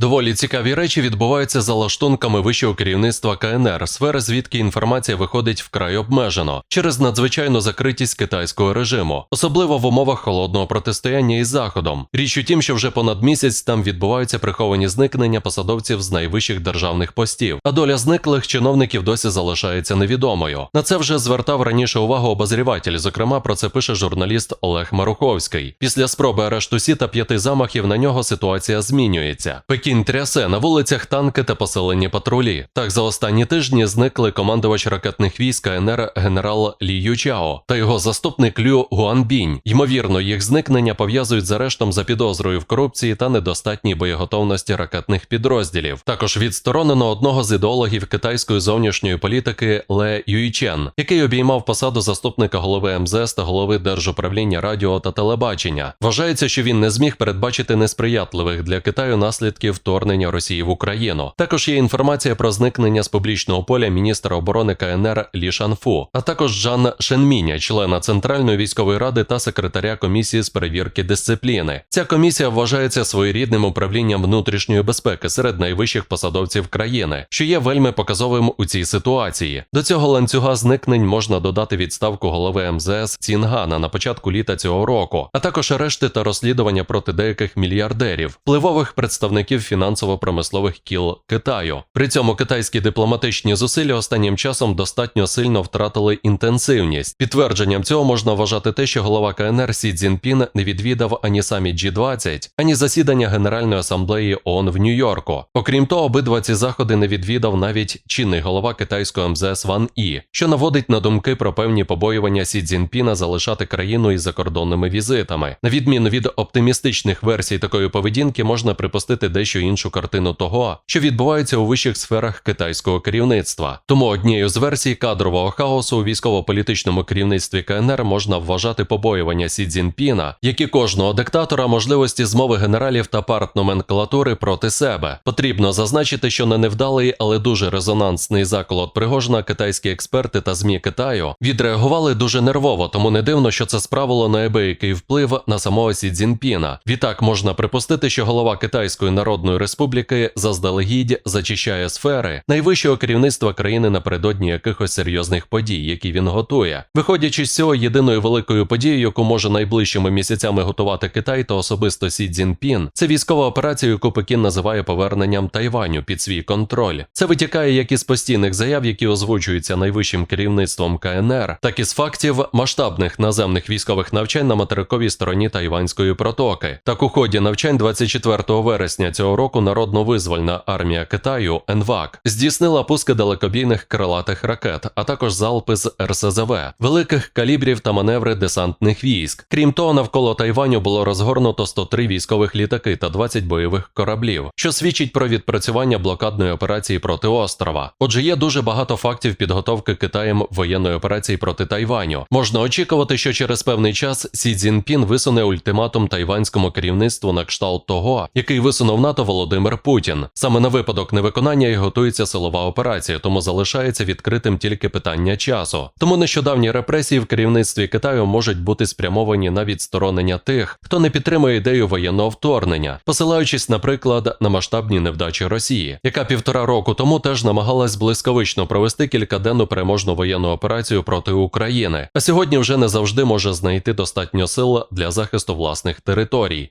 Доволі цікаві речі відбуваються за лаштунками вищого керівництва КНР, сфери звідки інформація виходить вкрай обмежено через надзвичайну закритість китайського режиму, особливо в умовах холодного протистояння із заходом. Річ у тім, що вже понад місяць там відбуваються приховані зникнення посадовців з найвищих державних постів, а доля зниклих чиновників досі залишається невідомою. На це вже звертав раніше увагу обозріватель. Зокрема, про це пише журналіст Олег Маруховський. Після спроби арешту Сі та п'яти замахів на нього ситуація змінюється. Пекін трясе на вулицях танки та поселені патрулі. Так за останні тижні зникли командувач ракетних військ КНР генерал Лі Ючао та його заступник Лю Гуанбінь. Ймовірно, їх зникнення пов'язують з арештом за підозрою в корупції та недостатній боєготовності ракетних підрозділів. Також відсторонено одного з ідеологів китайської зовнішньої політики Ле Юйчен, який обіймав посаду заступника голови МЗС та голови Держуправління радіо та телебачення. Вважається, що він не зміг передбачити несприятливих для Китаю наслідків вторгнення Росії в Україну. Також є інформація про зникнення з публічного поля міністра оборони КНР Лі Шанфу, а також Жан Шенміня, члена Центральної військової ради та секретаря комісії з перевірки дисципліни. Ця комісія вважається своєрідним управлінням внутрішньої безпеки серед найвищих посадовців країни, що є вельми показовим у цій ситуації. До цього ланцюга зникнень можна додати відставку голови МЗС Цінгана на початку літа цього року, а також арешти та розслідування проти деяких мільярдерів, впливових представників фінансово-промислових кіл Китаю. При цьому китайські дипломатичні зусилля останнім часом достатньо сильно втратили інтенсивність. Підтвердженням цього можна вважати те, що голова КНР Сі Цзінпін не відвідав ані саміт G20, ані засідання Генеральної асамблеї ООН в Нью-Йорку. Окрім того, обидва ці заходи не відвідав навіть чинний голова китайського МЗС Ван І, що наводить на думки про певні побоювання Сі Цзінпіна залишати країну із закордонними візитами. На відміну від оптимістичних версій такої поведінки, можна припустити дещо іншу картину того, що відбувається у вищих сферах китайського керівництва. Тому однією з версій кадрового хаосу у військово-політичному керівництві КНР можна вважати побоювання Сі Цзінпіна, як і кожного диктатора, можливості змови генералів та партноменклатури проти себе. Потрібно зазначити, що на невдалий, але дуже резонансний заколот Пригожина китайські експерти та змі Китаю відреагували дуже нервово, тому не дивно, що це справило неабиякий вплив на самого Сі Цзінпіна. Відтак можна припустити, що голова Китайської Народної Республіки заздалегідь зачищає сфери найвищого керівництва країни напередодні якихось серйозних подій, які він готує. Виходячи з цього, єдиною великою подією, яку може найближчими місяцями готувати Китай та особисто Сі Цзінпін, це військова операція, яку Пекін називає поверненням Тайваню під свій контроль. Це витікає як із постійних заяв, які озвучуються найвищим керівництвом КНР, так і з фактів масштабних наземних військових навчань на материковій стороні Тайванської протоки. Так у ході навчань 24 вересня цього року народно-визвольна армія Китаю НВАК здійснила пуски далекобійних крилатих ракет, а також залпи з РСЗВ, великих калібрів та маневри десантних військ. Крім того, навколо Тайваню було розгорнуто 103 військових літаки та 20 бойових кораблів, що свідчить про відпрацювання блокадної операції проти острова. Отже, є дуже багато фактів підготовки Китаєм воєнної операції проти Тайваню. Можна очікувати, що через певний час Сі Цзінпін висуне ультиматум тайванському керівництву на кшталт того, який висунув НАТО Володимир Путін. Саме на випадок невиконання і готується силова операція, тому залишається відкритим тільки питання часу. Тому нещодавні репресії в керівництві Китаю можуть бути спрямовані на відсторонення тих, хто не підтримує ідею воєнного вторгнення, посилаючись, наприклад, на масштабні невдачі Росії, яка півтора року тому теж намагалась блискавично провести кількаденну переможну воєнну операцію проти України, а сьогодні вже не завжди може знайти достатньо сил для захисту власних територій.